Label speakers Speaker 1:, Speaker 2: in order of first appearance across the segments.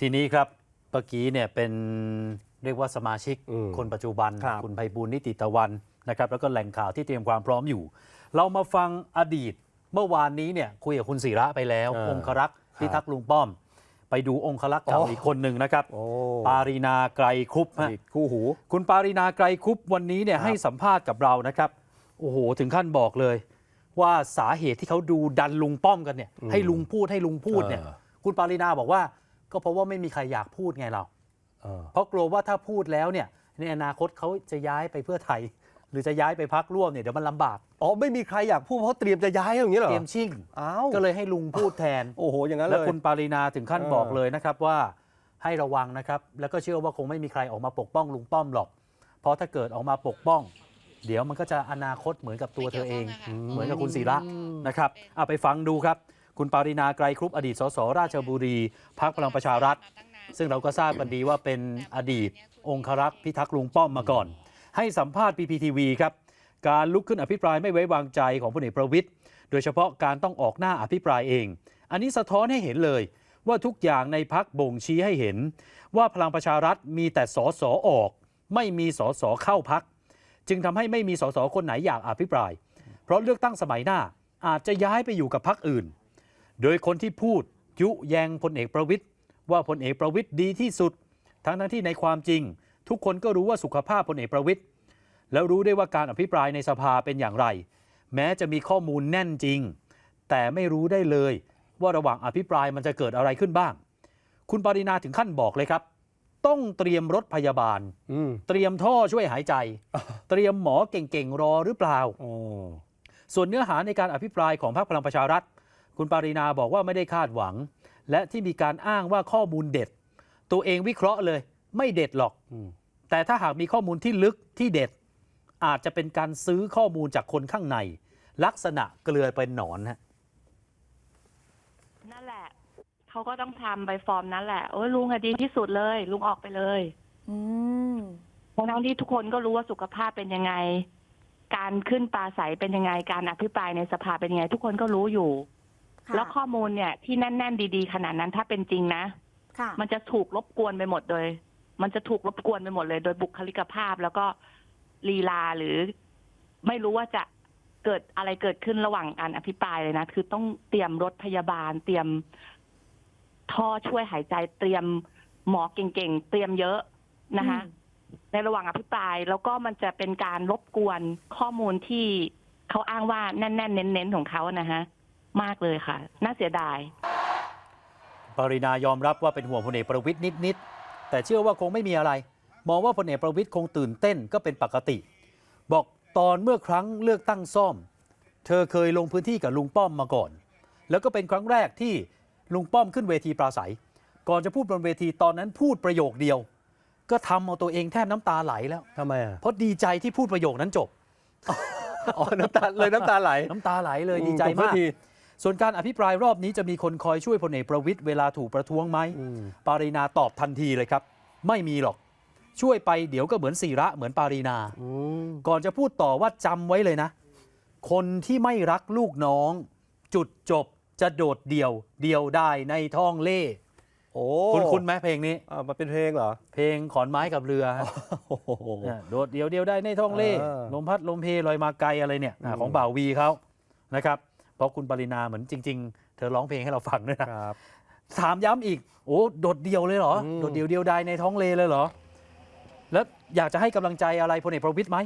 Speaker 1: ทีนี้ครับเมื่อกี้เนี่ยเป็นเรียกว่าสมาชิก
Speaker 2: อืม
Speaker 1: คนปัจจุบัน
Speaker 2: ครับ
Speaker 1: ณไพบูลย์นิติตะวันนะครับ แล้วก็แหล่งข่าวที่เตรียมความพร้อมอยู่ เรามาฟังอดีตเมื่อวานนี้เนี่ยคุยกับคุณศิระไปแล้ว
Speaker 2: เออ
Speaker 1: องครักษ์
Speaker 2: ครับ
Speaker 1: พิทักษ์ลุงป้อม ไปดูองครักษ์เก่า
Speaker 2: อ๋ออี
Speaker 1: อีกคนหนึ่งนะครับ
Speaker 2: โอ้
Speaker 1: ปารีนาไกรคุป
Speaker 2: อ
Speaker 1: ฮะ
Speaker 2: ดีตคู่หู
Speaker 1: คุณปารีนาไกรคุปวันนี้เนี่ย
Speaker 2: ครับ
Speaker 1: ให้สัมภาษณ์กับเรานะครับ โอ้โห ถึงขั้นบอกเลย ว่าสาเหตุที่เขาดูดันลุงป้อมกันเนี่ย
Speaker 2: อืม
Speaker 1: ให้ลุงพูดให้ลุงพูดเนี่ย
Speaker 2: เออ
Speaker 1: คุณปารีนาบอกว่า ก็เพราะว่าไม่มีใครอยากพูดไงเรา
Speaker 2: เออ
Speaker 1: เพราะกลัวว่าถ้าพูดแล้วเนี่ยในอนาคตเขาจะย้ายไปเพื่อไทย หรือจะย้ายไปพักร่วมเนี่ยเดี๋ยวมันลำบาก
Speaker 2: อ๋อไม่มีใครอยากพูดเพราะเตรียมจะย้ายอย่างนี้เหรอ
Speaker 1: เตรียมชิ่ง
Speaker 2: อ้าว
Speaker 1: ก็เลยให้ลุงพูดแทน
Speaker 2: โอ้โหอย่างนั้นเล
Speaker 1: และ
Speaker 2: ย
Speaker 1: คุณปารีนาถึงขั้น
Speaker 2: เออ
Speaker 1: บอกเลยนะครับว่าให้ระวังนะครับ แล้วก็เชื่อว่าคงไม่มีใครออกมาปกป้องลุงป้อมหรอก เพราะถ้าเกิดออกมาปกป้อง เดี๋ยวมันก็จะอนาคตเหมือนกับตัวเธอเอง เหมือนกับคุณศิระนะครับเอาไปฟังดูครับ คุณปารินาไกรครุปอดีตสสราชบุรีพักพลังประชารัฐ ซึ่งเราก็ทราบกันดีว่าเป็นอดีต องครักษ์พิทักษ์ลุงป้อมมาก่อน ให้สัมภาษณ์ PPTV ครับการลุกขึ้นอภิปรายไม่ไว้วางใจของพลเอกประวิตย์โดยเฉพาะการต้องออกหน้าอภิปรายเอง อันนี้สะท้อนให้เห็นเลยว่าทุกอย่างในพักบ่งชี้ให้เห็น ว่าพลังประชารัฐมีแต่สอสอออก ไม่มีสอสอเข้าพัก จึงทำให้ไม่มีสอสอคนไหนอยากอภิปราย เพราะเลือกตั้งสมัยหน้าอาจจะย้ายไปอยู่กับพักอื่น โดยคนที่พูดยุแยงพลเอกประวิตยว่าพลเอกประวิตยดีที่สุด ทั้งทั้งที่ในความจริง ทุกคนก็รู้ว่าสุขภาพพลเอกประวิตยแล้วรู้ได้ว่าการอภิปรายในสภาเป็นอย่างไร แม้จะมีข้อมูลแน่นจริง แต่ไม่รู้ได้เลยว่าระหว่างอภิปรายมันจะเกิดอะไรขึ้นบ้าง คุณปรินาถึงขั้นบอกเลยครับ ต้องเตรียมรถพยาบาล
Speaker 2: อืม
Speaker 1: เตรียมท่อช่วยหายใจ เตรียมหมอเก่งๆรอหรือเปล่า
Speaker 2: โอ้
Speaker 1: ส่วนเนื้อหาในการอภิปรายของพรรคพลังประชารัฐ คุณปารีนาบอกว่าไม่ได้คาดหวัง และที่มีการอ้างว่าข้อมูลเด็ด ตัวเองวิเคราะห์เลย ไม่เด็ดหรอก
Speaker 2: อืม
Speaker 1: แต่ถ้าหากมีข้อมูลที่ลึกที่เด็ด อาจจะเป็นการซื้อข้อมูลจากคนข้างใน ลักษณะเกลือเป็นหนอนฮะ
Speaker 3: นั่นแหละเขาก็ต้องทำใบฟอร์มนั้นแหละโอ้ยลุงอะดีที่สุดเลย ลุงออกไปเลย
Speaker 4: อืม
Speaker 3: ทั้งๆที่ทุกคนก็รู้ว่าสุขภาพเป็นยังไง การขึ้นปราศัยเป็นยังไง การอภิปรายในสภาเป็นยังไง ทุกคนก็รู้อยู่
Speaker 4: ค่ะ
Speaker 3: แล้วข้อมูลเนี่ยที่แน่น ๆ ดีๆ ขนาดนั้นถ้าเป็นจริงนะ
Speaker 4: ค่ะ
Speaker 3: มันจะถูกรบกวนไปหมดโดย มันจะถูกรบกวนไปหมดเลย โดยบุคลิกภาพแล้วก็ลีลาหรือ ไม่รู้ว่าจะเกิดอะไรเกิดขึ้นระหว่างการอภิปรายเลยนะ คือต้องเตรียมรถพยาบาล เตรียมท่อช่วยหายใจ เตรียมหมอเก่งๆ เตรียมเยอะนะคะ
Speaker 4: อืม
Speaker 3: ในระหว่างอภิปรายแล้วก็มันจะเป็นการรบกวนข้อมูลที่เขาอ้างว่าแน่นๆเน้นๆของเขานะฮะ มากเลยค่ะ น่าเสียดาย
Speaker 1: ปรินายอมรับว่าเป็นห่วงพลเอกประวิตยนิด ๆ แต่เชื่อว่าคงไม่มีอะไร มองว่าพลเอกประวิตยคงตื่นเต้นก็เป็นปกติ บอกตอนเมื่อครั้งเลือกตั้งซ่อม เธอเคยลงพื้นที่กับลุงป้อมมาก่อน แล้วก็เป็นครั้งแรกที่ลุงป้อมขึ้นเวทีปราศัย ก่อนจะพูดบนเวทีตอนนั้นพูดประโยคเดียว ก็ทำเอาตัวเองแทบน้ำตาไหลแล้ว
Speaker 2: ทำไมอะ
Speaker 1: เพราะดีใจที่พูดประโยคนั้นจบ
Speaker 2: อ๋อ น้ำตาเลยน้ำตาไหล
Speaker 1: น้ำตาไหลเลยดีใจ
Speaker 2: อื
Speaker 1: มาก
Speaker 2: จบที
Speaker 1: ส่วนการอภิปรายรอบนี้จะมีคนคอยช่วยพลเอกประวิตยเวลาถูกประท้วงไหม
Speaker 2: อืม
Speaker 1: ปารีนาตอบทันทีเลยครับ ไม่มีหรอก ช่วยไปเดี๋ยวก็เหมือนศิระเหมือนปารีนา
Speaker 2: อืม
Speaker 1: ก่อนจะพูดต่อว่าจำไว้เลยนะ คนที่ไม่รักลูกน้อง จุดจบจะโดดเดี่ยว เดียวได้ในท้องเล่
Speaker 2: โอ้
Speaker 1: คุณคุณไหมเพลงนี้
Speaker 2: อ่ามันเป็นเพลงเหรอ
Speaker 1: เพลงขอนไม้กับเรือฮะ
Speaker 2: โอ้โห
Speaker 1: เนี่ยโดดเดี่ยวเดียวได้ในท้องเล่
Speaker 2: เออ
Speaker 1: ลมพัดลมเพลอยมาไกลอะไรเนี่ยอะ
Speaker 2: อืม
Speaker 1: ของบ่าววีเขานะครับ เพราะคุณปรินาเหมือนจริง ๆ เธอร้องเพลงให้เราฟังด้วยนะ
Speaker 2: ครับ
Speaker 1: ถามย้ำอีก โอ้โดดเดียวเลยเหรอ
Speaker 2: อืม
Speaker 1: โดดเดียวเดียวดายในท้องเลเลยเหรอ แล้วอยากจะให้กำลังใจอะไรพลเอกประวิตยไหม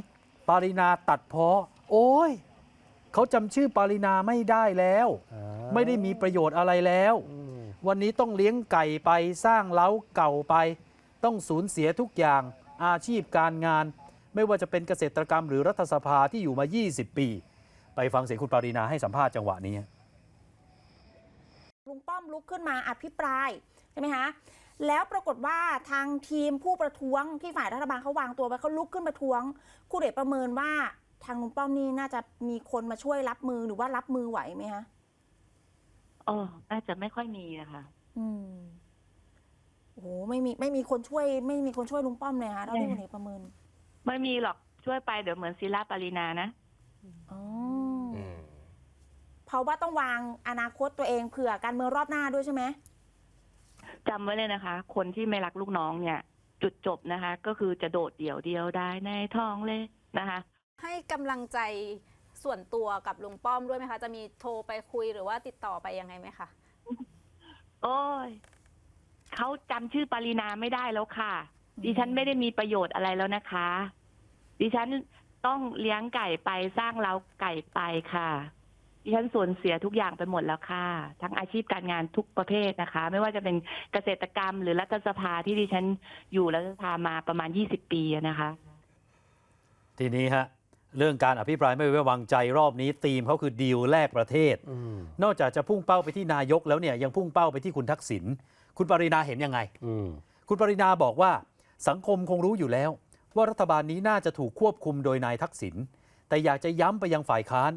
Speaker 1: ปารินาตัดเพอโอ้ยเขาจำชื่อปารินาไม่ได้แล้ว
Speaker 2: อ่า
Speaker 1: ไม่ได้มีประโยชน์อะไรแล้ว
Speaker 2: อืม
Speaker 1: วันนี้ต้องเลี้ยงไก่ไปสร้างเล้าเก่าไป ต้องสูญเสียทุกอย่างอาชีพการงาน ไม่ว่าจะเป็นเกษตรกรรมหรือรัฐสภาที่อยู่มา 20 ปี ไปฟังเสียงคุณปารินาให้สัมภาษณ์จังหวะนี้
Speaker 4: ลุงป้อมลุกขึ้นมาอภิปรายใช่ไหมคะแล้วปรากฏว่าทางทีมผู้ประท้วงที่ฝ่ายรัฐบาลเขาวางตัวไว้เขาลุกขึ้นประท้วงครูเดชประเมินว่าทางลุงป้อมนี่น่าจะมีคนมาช่วยรับมือหรือว่ารับมือไหวไหมคะ
Speaker 3: เออน่าจะไม่ค่อยมีนะคะ
Speaker 4: อืมโอ้โหไม่มีไม่มีคนช่วย ไม่มีคนช่วยลุงป้อมเลยคะเท่าที่
Speaker 3: ไม่
Speaker 4: คุณเอกประเมิน
Speaker 3: ไม่มีหรอกช่วยไปเดี๋ยวเหมือนศิลาปรินานะ
Speaker 4: อ๋ออ
Speaker 2: อืม
Speaker 4: เพ ราะว่าต้องวางอนาคตตัวเองเผื่อการเมืองรอบหน้าด้วยใช่ไหม
Speaker 3: จำไว้เลยนะคะ คนที่ไม่รักลูกน้องเนี่ย จุดจบนะคะ ก็คือจะโดดเดี่ยวเดียวได้ในท้องเลยนะคะ
Speaker 5: ให้กำลังใจส่วนตัวกับลุงป้อมด้วยไหมคะ จะมีโทรไปคุยหรือว่าติดต่อไปยังไงไหมคะ
Speaker 3: โอ้ยเขาจำชื่อปรินาไม่ได้แล้วค่ะ ดิฉันไม่ได้มีประโยชน์อะไรแล้วนะคะ ดิฉันต้องเลี้ยงไก่ไปสร้างเล้าไก่ไปค่ะ ดิฉันสูญเสียทุกอย่างไปหมดแล้วค่ะ ทั้งอาชีพการงานทุกประเภทนะคะ ไม่ว่าจะเป็นเกษตรกรรม หรือรัฐสภาที่ดิฉันอยู่รัฐสภามาประมาณ 20 ปีอะนะคะ
Speaker 1: ทีนี้ฮะเรื่องการอภิปรายไม่ไว้วางใจรอบนี้ธีมเขาคือดีลแลกประเทศ
Speaker 2: อืม
Speaker 1: นอกจากจะพุ่งเป้าไปที่นายกแล้วเนี่ยยังพุ่งเป้าไปที่คุณทักษิณคุณปรินาเห็นยังไง
Speaker 2: อืม
Speaker 1: คุณปรินาบอกว่าสังคมคงรู้อยู่แล้ว ว่ารัฐบาลนี้น่าจะถูกควบคุมโดยนายทักษิณแต่อยากจะย้ำไปยังฝ่ายค้าน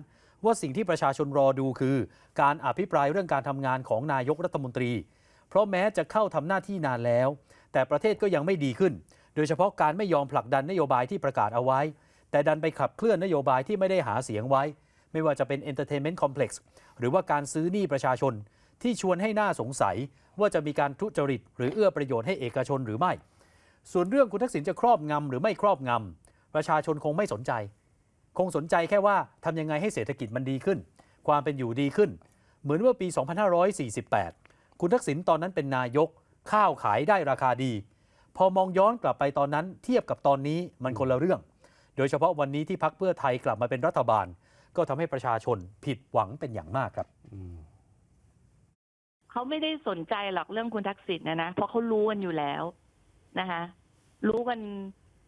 Speaker 1: ว่าสิ่งที่ประชาชนรอดูคือ การอภิปรายเรื่องการทำงานของนายกรัฐมนตรี เพราะแม้จะเข้าทำหน้าที่นานแล้ว แต่ประเทศก็ยังไม่ดีขึ้น โดยเฉพาะการไม่ยอมผลักดันนโยบายที่ประกาศเอาไว้ แต่ดันไปขับเคลื่อนนโยบายที่ไม่ได้หาเสียงไว้ ไม่ว่าจะเป็น Entertainment Complex หรือว่าการซื้อหนี้ประชาชน ที่ชวนให้หน่าสงสัยว่าจะมีการทุจริต หรือเอื้อประโยชน์ให้เอกชนหรือไม่ ส่วนเรื่องคุณทักษิณจะครอบงำหรือไม่ครอบงำประชาชนคงไม่สนใจ คงสนใจแค่ว่าทำยังไงให้เศรษฐกิจมันดีขึ้น ความเป็นอยู่ดีขึ้น เหมือนว่าปี 2548 คุณทักษิณตอนนั้นเป็นนายก ข้าวขายได้ราคาดี พอมองย้อนกลับไปตอนนั้นเทียบกับตอนนี้มันคนละเรื่อง โดยเฉพาะวันนี้ที่พักเพื่อไทยกลับมาเป็นรัฐบาล ก็ทำให้ประชาชนผิดหวังเป็นอย่างมากครับ
Speaker 3: เขาไม่ได้สนใจหรอกเรื่องคุณทักษิณนะนะเพราะเขารู้กันอยู่แล้วนะคะรู้กัน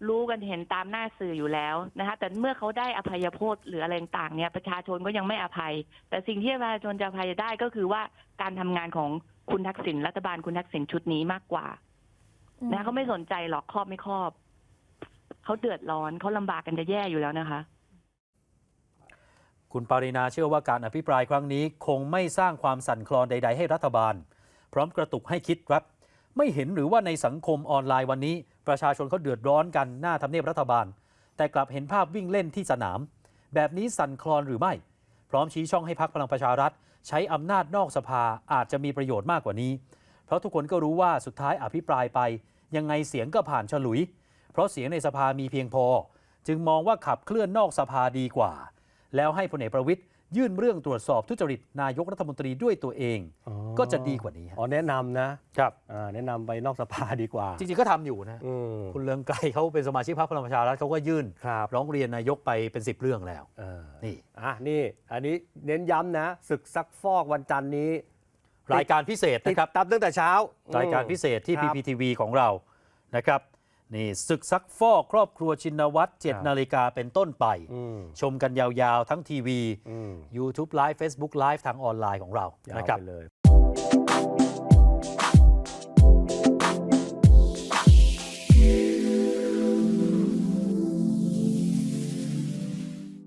Speaker 3: รู้กันเห็นตามหน้าสื่ออยู่แล้วนะคะ แต่เมื่อเขาได้อภัยโทษหรืออะไรต่างๆเนี่ยประชาชนก็ยังไม่อภัย แต่สิ่งที่ประชาชนจะอภัยได้ก็คือว่าการทำงานของคุณทักษิณรัฐบาลคุณทักษิณชุดนี้มากกว่านะเขาไม่สนใจหรอกครอบไม่ครอบเขาเดือดร้อนเขาลำบากกันจะแย่อยู่แล้วนะคะ
Speaker 1: คุณปารินาเชื่อว่าการอภิปรายครั้งนี้ คงไม่สร้างความสั่นคลอนใด ๆ ให้รัฐบาล พร้อมกระตุกให้คิดครับ ไม่เห็นหรือว่าในสังคมออนไลน์วันนี้ ประชาชนเขาเดือดร้อนกันหน้าทำเนียบรัฐบาล แต่กลับเห็นภาพวิ่งเล่นที่สนาม แบบนี้สั่นคลอนหรือไม่ พร้อมชี้ช่องให้พักพลังประชารัฐ ใช้อำนาจนอกสภาอาจจะมีประโยชน์มากกว่านี้ เพราะทุกคนก็รู้ว่าสุดท้ายอภิปรายไป ยังไงเสียงก็ผ่านฉลุย เพราะเสียงในสภามีเพียงพอ จึงมองว่าขับเคลื่อนนอกสภาดีกว่า แล้วให้พลเอกประวิตย ยื่นเรื่องตรวจสอบทุจริตนายกรัฐมนตรีด้วยตัวเอง
Speaker 2: อ๋อ
Speaker 1: ก็จะดีกว่านี้ฮะ
Speaker 2: อ๋อแนะนำนะครับอ่าแนะนำไปนอกสภาดีกว่า
Speaker 1: จริงๆก็ทำอยู่นะ
Speaker 2: อืม
Speaker 1: คุณเลืองไกลเขาเป็นสมาชิกพรรคพลังประชารัฐเขาก็ยื่น
Speaker 2: ครับ
Speaker 1: ร้องเรียนนายกไปเป็น10เรื่องแล้ว
Speaker 2: เออ
Speaker 1: นี่
Speaker 2: อะนี่ อันนี้เน้นย้ำนะศึกซักฟอกวันจันทร์นี้
Speaker 1: รายการพิเศษ
Speaker 2: ติด
Speaker 1: นะครับ
Speaker 2: ตามตั้งแต่เช้ารา
Speaker 1: ยการพิเศษที่
Speaker 2: ครับ
Speaker 1: PPTV ของเรานะครับ นี่ศึกซักฟอกครอบครัวชินวัตร
Speaker 2: ครับ
Speaker 1: 7นาฬิกาเป็นต้นไป
Speaker 2: อืม
Speaker 1: ชมกันยาวๆ ทั้งทีวี
Speaker 2: อืม
Speaker 1: YouTube Live Facebook Live ทางออนไลน์ของเรา
Speaker 2: ยาว
Speaker 1: นะครับ
Speaker 2: ไปเลย